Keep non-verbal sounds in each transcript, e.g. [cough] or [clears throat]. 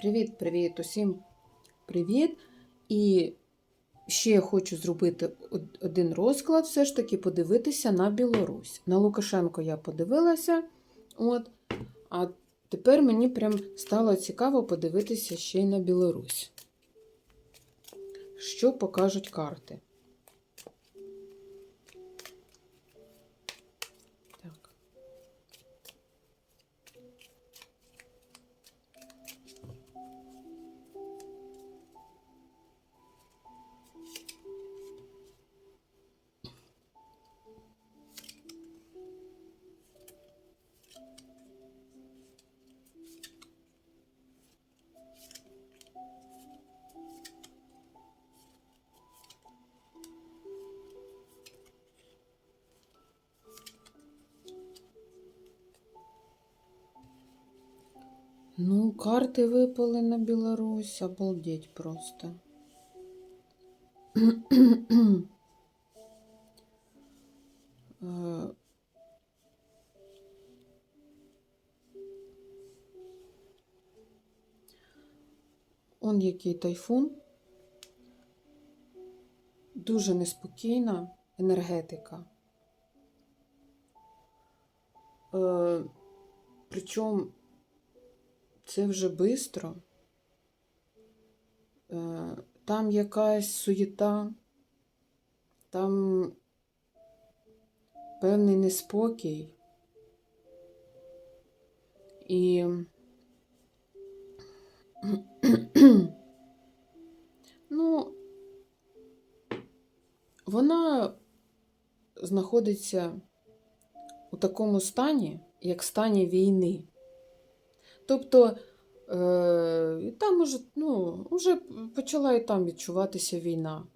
Привіт-привіт, усім привіт. І ще я хочу зробити один розклад, все ж таки подивитися на Білорусь. На Лукашенко я подивилася, от, а тепер мені прям стало цікаво подивитися ще й на Білорусь. Що покажуть карти? Ну, карти випали на Білорусь, обалдеть просто. Е, Он який тайфун. Дуже неспокійна енергетика. Е, причому це вже бистро. Е, Там якась суєта, там певний неспокій. І [clears throat] ну, вона знаходиться у такому стані, як стані війни. Тобто е, там уже, ну, вже почала і там відчуватися війна.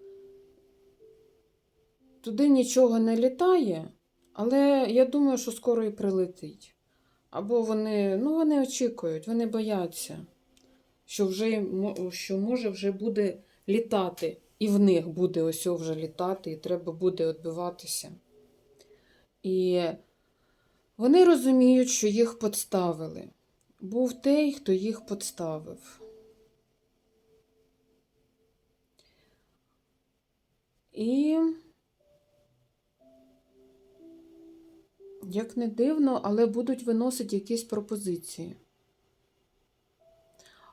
Туди нічого не літає, але я думаю, що скоро і прилетить. Або вони, ну, вони очікують, вони бояться, що вже що може вже буде літати. І в них буде ось вже літати, і треба буде відбиватися. І вони розуміють, що їх подставили. Був той, хто їх подставив. І, як не дивно, але будуть виносити якісь пропозиції.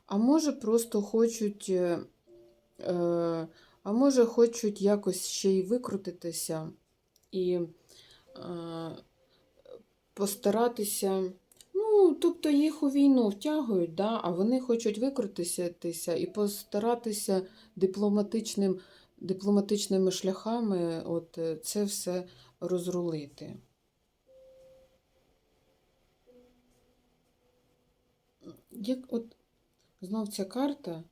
А може, просто хочуть, е, е, а може, хочуть якось ще й викрутитися і е, постаратися. Ну, тобто їх у війну втягують, да, а вони хочуть викрутитися і постаратися дипломатичним, дипломатичними шляхами от е, це все розрулити. Як от знов ця карта.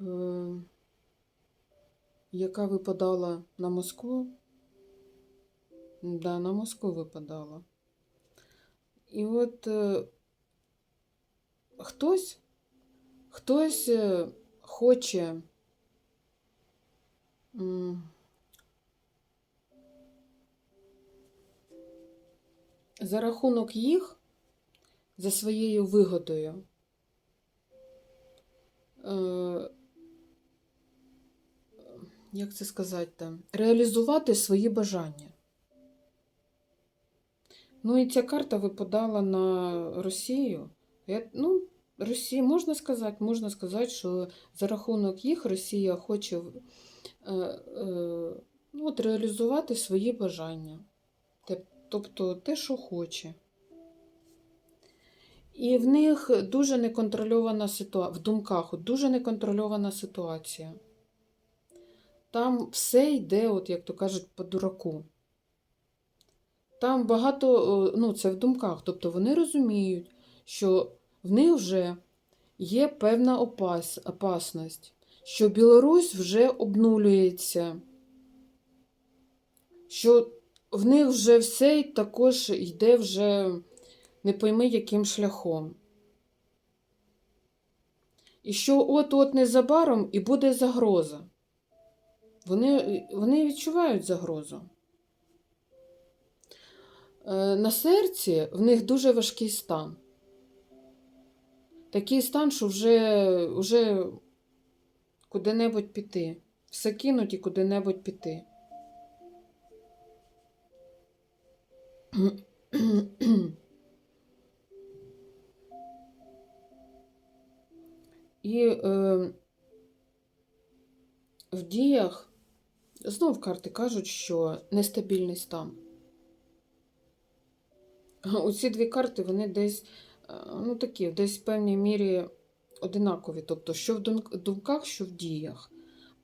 Е, яка випадала на Москву. Да, на Москву випадала. І от е, хтось, хтось е, хоче за рахунок їх, за своєю вигодою, е, як це сказати реалізувати свої бажання. Ну і ця карта випадала на Росію. Я, ну, Росія, можна сказати, можна сказати, що за рахунок їх Росія хоче е, е, ну, от, реалізувати свої бажання. Тобто те, що хоче. І в них дуже неконтрольована ситуація, в думках дуже неконтрольована ситуація. Там все йде, от, як то кажуть, по дураку. Там багато, е, ну, це в думках, тобто вони розуміють, що в них вже є певна опас, опасність, що Білорусь вже обнулюється, що в них вже все також йде вже не пойми яким шляхом. І що от-от незабаром і буде загроза. Вони, вони відчувають загрозу. Е, на серці в них дуже важкий стан. Такий стан, що вже, вже куди-небудь піти. Все кинуть і куди-небудь піти. І е, в діях знов карти кажуть, що нестабільний стан. Оці дві карти, вони десь, е, ну такі, десь в певній мірі одинакові. Тобто, що в думках, що в діях.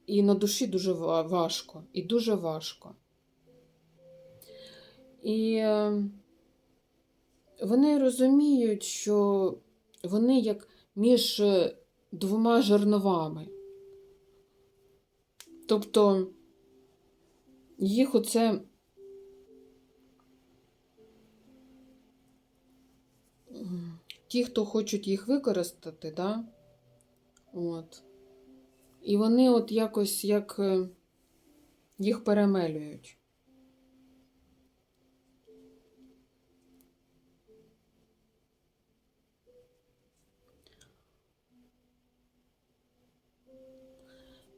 І на душі дуже важко. І дуже важко. І е, вони розуміють, що вони як між е, двома жерновами. Тобто їх оце ті, хто хочуть їх використати, да? От. І вони от якось як е, їх перемелюють.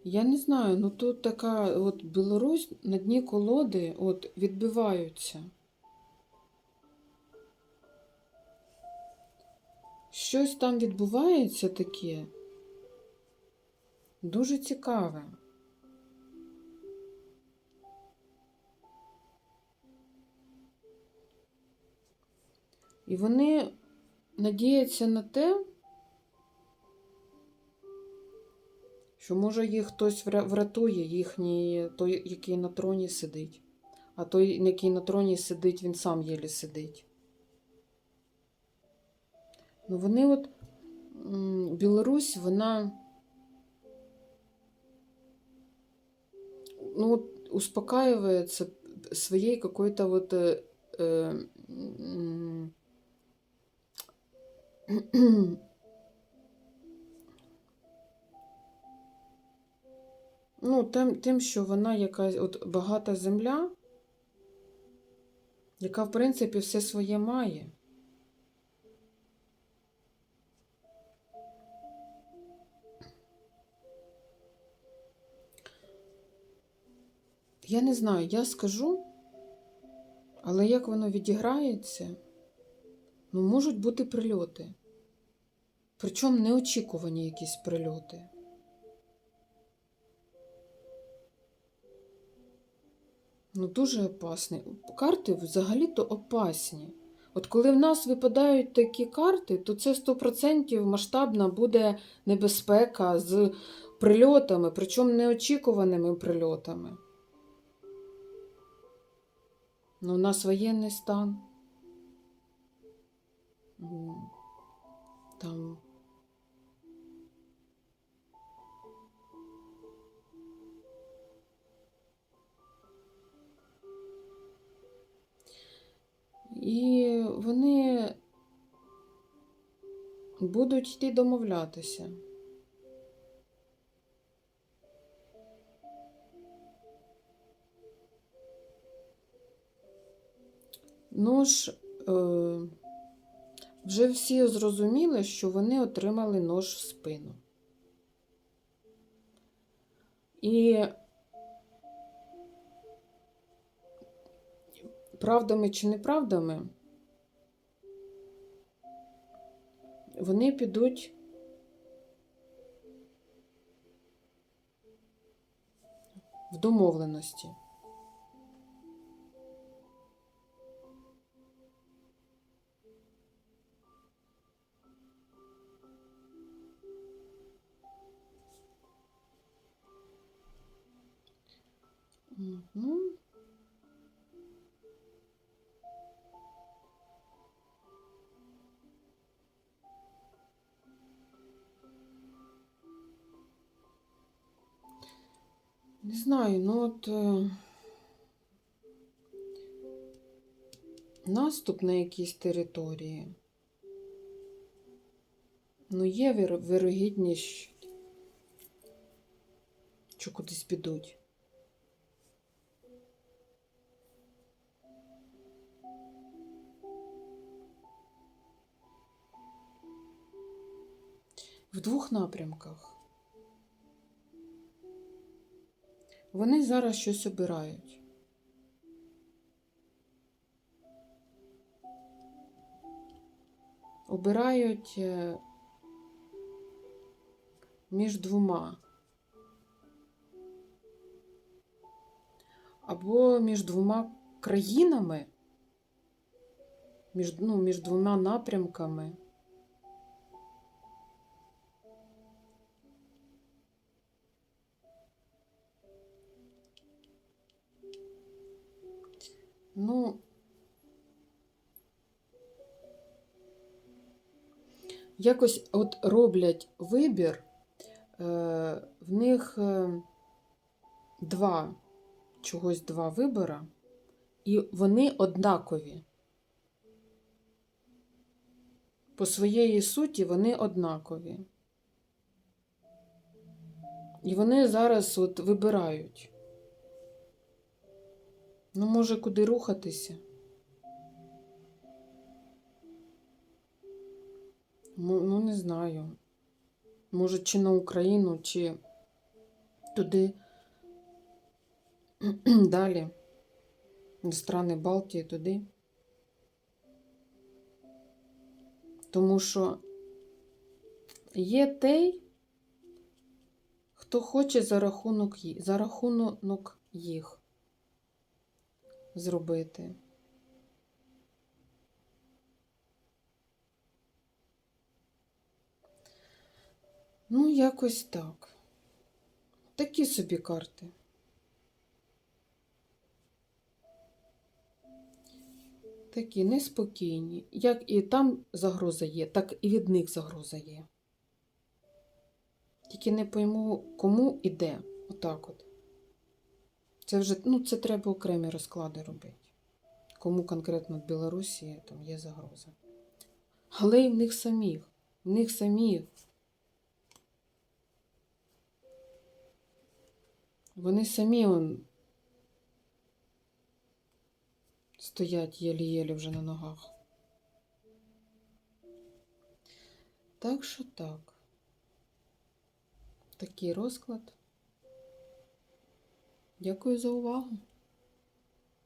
Я не знаю, ну тут така от Білорусь на дні колоди от відбиваються. Щось там відбувається таке. Дуже цікаве. І вони надіються на те, що може їх хтось врятує, їхній той, який на троні сидить. А той, який на троні сидить, він сам єлі сидить. Ну вони от Білорусь, вона ну, от, успокаивается своей какой-то вот э, э, м, ну, тим, тим, що вона якась от багата земля, яка, в принципі, все своє має. Я не знаю, я скажу, але як воно відіграється, ну, можуть бути прильоти. Причому неочікувані якісь прильоти. Ну, дуже опасні. Карти взагалі-то опасні. От коли в нас випадають такі карти, то це 100% масштабна буде небезпека з прильотами, причому неочікуваними прильотами. Ну, у нас воєнний стан. Там. І вони будуть йти домовлятися. Ну ж, е, вже всі зрозуміли, що вони отримали нож в спину. І правдами чи неправдами вони підуть в домовленості. Не знаю, ну от е, наступ на якійсь території. Ну, є вирогідність, що кудись підуть. В двох напрямках. Вони зараз щось обирають. Обирають е, між двома. Або між двома країнами, між, ну, між двома напрямками. Ну, якось от роблять вибір, е, в них е, два, чогось два вибора, і вони однакові. По своєї суті вони однакові. І вони зараз от вибирають. Ну, може, куди рухатися? Ну, не знаю. Може, чи на Україну, чи туди [clears throat] далі. На страни Балтії туди. Тому що є той, хто хоче за рахунок, за рахунок їх зробити. Ну, якось так. Такі собі карти. Такі неспокійні. Як і там загроза є, так і від них загроза є. Тільки не пойму, кому і де. Отак от. Це вже, ну, це треба окремі розклади робити. Кому конкретно в Білорусі там є загроза. Але і в них самих. В них самих. Вони самі он, стоять єлі-єлі вже на ногах. Так що так. Такий розклад. Дякую за увагу.